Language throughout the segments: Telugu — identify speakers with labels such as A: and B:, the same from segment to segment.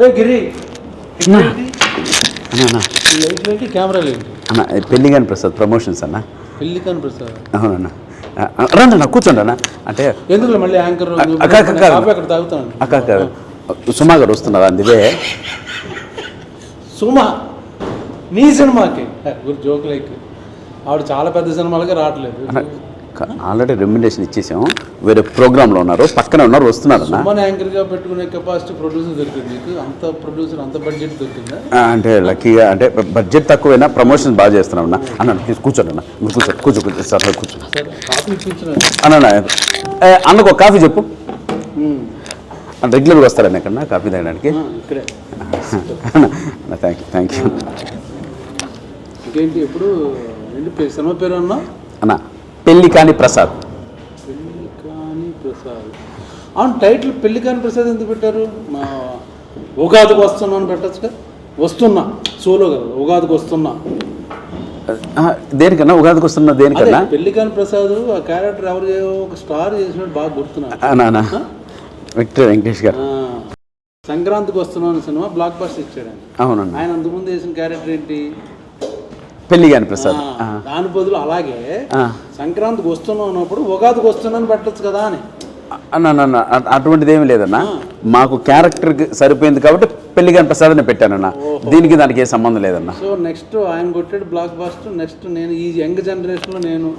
A: గిరి.
B: అన్నా. అన్నా
A: లైట్
B: పెళ్ళి కానీ ప్రసాద్ ప్రమోషన్స్ అన్న.
A: పెళ్ళి కాని ప్రసాద్.
B: అవునన్నా. రండి అన్న కూర్చోండి అన్న. అంటే
A: ఎందుకు మళ్ళీ యాంకర్ అక్కడ తాగుతాను.
B: అక్క సుమా గారు వస్తున్నారు అందుకే
A: సుమా నీ సినిమాకి. గురి జోక్ లైక్. ఆవిడ చాలా పెద్ద సినిమాలకి రావట్లేదు.
B: ఆల్రెడీ రెమ్యునేషన్ ఇచ్చేసాం. వేరే ప్రోగ్రాంలో ఉన్నారు. పక్కనే ఉన్నారు వస్తున్నారు అన్న
A: యాంకర్గా పెట్టుకునే కెపాసిటీ ప్రొడ్యూసర్ దొరికింది అంత ప్రొడ్యూసర్ అంత బడ్జెట్ దొరికిందా?
B: ఆ, అంటే లక్కీగా అంటే బడ్జెట్ తక్కువైనా ప్రమోషన్ బాగా చేస్తున్నాం అన్న. అన్న ప్లీజ్ కూర్చోండి అన్న. మీరు కూర్చో కూర్చో కూర్చో సార్ కూర్చో. అన్న అన్నకు ఒక కాఫీ చెప్పు. రెగ్యులర్గా వస్తారన్న ఇక్కడ కాఫీ తాగడానికి? థ్యాంక్ యూ థ్యాంక్ యూ
A: ఇంకేంటి పే- సినిమా పేరు అన్నా?
B: అన్న పెళ్ళి కాని ప్రసాద్.
A: పెళ్ళి కాని ప్రసాద్. అవును టైటిల్ పెళ్ళి కాని ప్రసాద్ ఎందుకు పెట్టారు? మా ఉగాదికి వస్తున్నా అని పెట్టచ్చుగా వస్తున్నా సోలో కదా. ఉగాదికి వస్తున్నా.
B: దేనికన్నా? ఉగాదికి వస్తున్న దేనికన్నా?
A: పెళ్ళి కాని ప్రసాద్ ఆ క్యారెక్టర్ ఎవరు ఒక స్టార్ చేసినట్టు బాగా
B: అన్న విక్టర్ వెంకటేష్ గారు.
A: సంక్రాంతికి వస్తున్నా అనే సినిమా బ్లాక్ బస్టర్ ఇచ్చాడు
B: అవునన్న.
A: ఆయన అంతకుముందు వేసిన క్యారెక్టర్ ఏంటి?
B: పెళ్ళి కాని ప్రసాద్.
A: దాని బదులు అలాగే. సంక్రాంతికి వస్తున్నాం అన్నప్పుడు ఉగాదికి వస్తున్నాను పెట్టచ్చు కదా అని.
B: అన్న అటువంటిది ఏమీ లేదన్న. మాకు క్యారెక్టర్కి సరిపోయింది కాబట్టి పెళ్ళి కాని ప్రసాద్ అని పెట్టానన్న దీనికి దానికి ఏ సంబంధం లేదన్న.
A: సో నెక్స్ట్ ఆయన కొట్టాడు బ్లాక్ బాస్టర్ నెక్స్ట్ నేను ఈ యంగ్ జనరేషన్లో నేను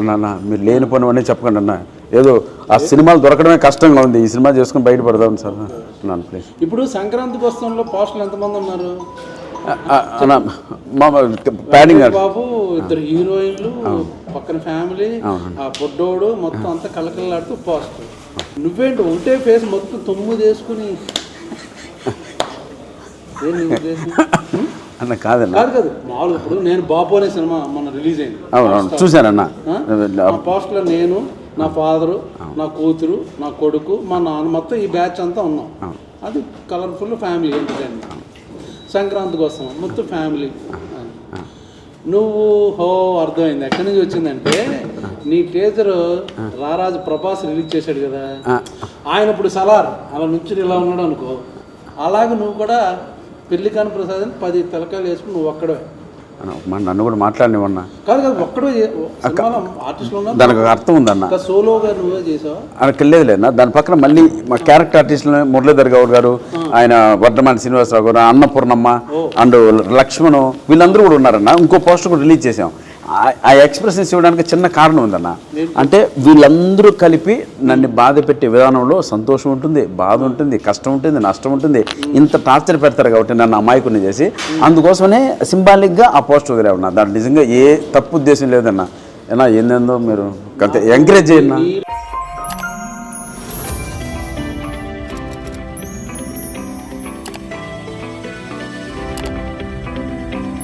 B: అన్న మీరు లేని పని అన్నీ చెప్పకండి అన్న. ఏదో ఆ సినిమాలు దొరకడమే కష్టంగా ఉంది. ఈ సినిమా చేసుకుని బయటపడదాం సార్. ప్లీజ్
A: ఇప్పుడు సంక్రాంతికి వస్తాంలో పోస్టులు ఎంతమంది ఉన్నారు? బాబు ఇద్దరు హీరోయిన్లు పక్కన ఫ్యామిలీ ఆ పొడ్డోడు మొత్తం అంతా కలకలాడుతూ పోస్టర్ నువ్వేంటి ఒకటే ఫేస్ మొత్తం తొమ్మిది వేసుకుని?
B: అన్న కాదన్న.
A: కాదు కాదు మామూలుగా ఇప్పుడు నేను బాబు అనే సినిమా మొన్న రిలీజ్ అయింది.
B: అవును చూశానన్న.
A: పోస్ట్లో నేను నా ఫాదరు నా కూతురు నా కొడుకు మా నాన్న మొత్తం ఈ బ్యాచ్ అంతా ఉన్నాం. అది కలర్ఫుల్ ఫ్యామిలీ ఎంటర్టైన్మెంట్. సంక్రాంతికి వస్తాం మొత్తం ఫ్యామిలీ నువ్వు హో అర్థమైంది. ఎక్కడి నుంచి వచ్చిందంటే నీ టీచర్ రారాజు ప్రభాస్ రిలీజ్ చేశాడు కదా. ఆయన ఇప్పుడు సలార్ అలా నుంచి ఇలా ఉన్నాడు అనుకో. అలాగే నువ్వు కూడా పెళ్ళి కాని ప్రసాద్ అని పది తలకాయలు వేసుకుని నువ్వు ఒక్కడే
B: నన్ను కూడా మాట్లాడినివన్న
A: కాదు కాదు ఒక్కడే
B: దానికి అర్థం ఉందన్న.
A: సోలోగా నువ్వే చేసావా?
B: అక్కడ లేదు. లేదన్న దాని పక్కన మళ్ళీ మా క్యారెక్టర్ ఆర్టిస్టులు మురళీధర్ గౌడ్ గారు ఆయన వర్ధమాన శ్రీనివాసరావు గారు అన్నపూర్ణమ్మ అండ్ లక్ష్మణ్ వీళ్ళందరూ కూడా ఉన్నారన్న. ఇంకో పోస్టర్ కూడా రిలీజ్ చేసాం ఆ- ఆ ఎక్స్ప్రెషన్స్ ఇవ్వడానికి చిన్న కారణం ఉందన్న. అంటే వీళ్ళందరూ కలిపి నన్ను బాధ పెట్టే విధానంలో సంతోషం ఉంటుంది బాధ ఉంటుంది కష్టం ఉంటుంది నష్టం ఉంటుంది. ఇంత టార్చర్ పెడతారు కాబట్టి నన్ను అమాయకుని చేసి. అందుకోసమనే సింబాలిక్గా ఆ పోస్ట్ వదిలే ఉన్నా దాంట్లో నిజంగా ఏ తప్పు ఉద్దేశం లేదన్న. ఏనా ఏందేందో మీరు ఎంకరేజ్ చేయండి